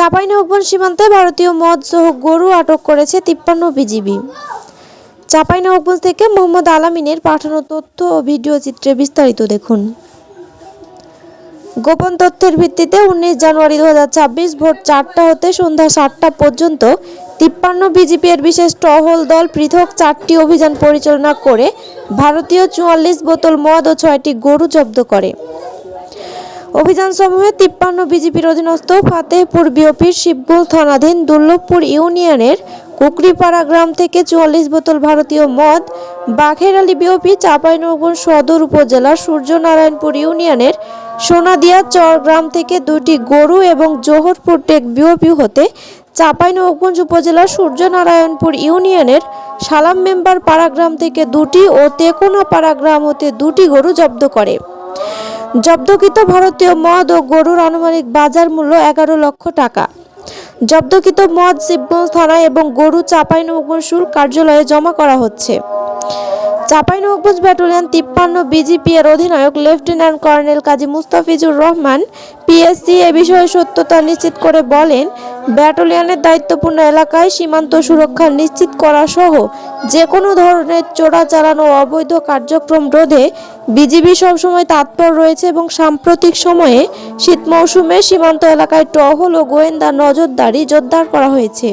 চাঁপাইনবাবগঞ্জ সীমান্তে ভারতীয় মদ সহ গরু আটক করেছে তিপ্পান্ন বিজিবি। চাঁপাইনবাবগঞ্জ থেকে মোহাম্মদ আলামিনের পাঠানো তথ্য ও ভিডিও চিত্রে বিস্তারিত দেখুন। গোপন তথ্যের ভিত্তিতে উনিশ জানুয়ারি দু ভোর চারটা হতে সন্ধ্যা সাতটা পর্যন্ত তিপ্পান্ন বিজিপি এর বিশেষ টহল দল পৃথক চারটি অভিযান পরিচালনা করে ভারতীয় চুয়াল্লিশ বোতল মদ ও ছয়টি গরু জব্দ করে। অভিযান সমূহে তিপ্পান্ন বিজেপির অধীনস্থ ফাতেহপুর বিওপির শিবগঞ্জ থানাধীন দুর্লভপুর ইউনিয়নের কুকরিপাড়া গ্রাম থেকে চুয়াল্লিশ বোতল ভারতীয় মদ, বাঘের আলী বিওপি, চাঁপাইনবাবগঞ্জ সদর উপজেলার সূর্যনারায়ণপুর ইউনিয়নের সোনাদিয়া চর গ্রাম থেকে দুটি গরু এবং জোহরপুর টেক বিওপি হতে চাঁপাইনবাবগঞ্জ উপজেলার সূর্যনারায়ণপুর ইউনিয়নের সালাম মেম্বার পাড়া গ্রাম থেকে দুটি ও তেকোনা পাড়া গ্রাম হতে দুটি গরু জব্দ করে। জব্দকৃত ভারতীয় মদ ও গরুর আনুমানিক বাজার মূল্য এগারো লক্ষ টাকা। জব্দকৃত মদ শিবগঞ্জ থানায় এবং গরু চাঁপাইনবাবগঞ্জ শুল্ক কার্যালয়ে জমা করা হচ্ছে। চাঁপাইনবাবগঞ্জ ব্যাটালিয়ন তিপ্পান্ন বিজিপি এর অধিনায়ক lieutenant colonel Kazi Mustafizur Rahman PSC এ বিষয়ে সত্যতা নিশ্চিত করে বলেন ব্যাটালিয়নের দায়িত্বপূর্ণ এলাকায় সীমান্ত সুরক্ষা নিশ্চিত করা সহ যে কোনো ধরনের চোরা চালানো অবৈধ কার্যক্রম রোধে বিজিবি সবসময় তৎপর রয়েছে এবং সাম্প্রতিক সময়ে শীত মৌসুমে সীমান্ত এলাকায় টহল ও গোয়েন্দা নজরদারি জোরদার করা হয়েছে।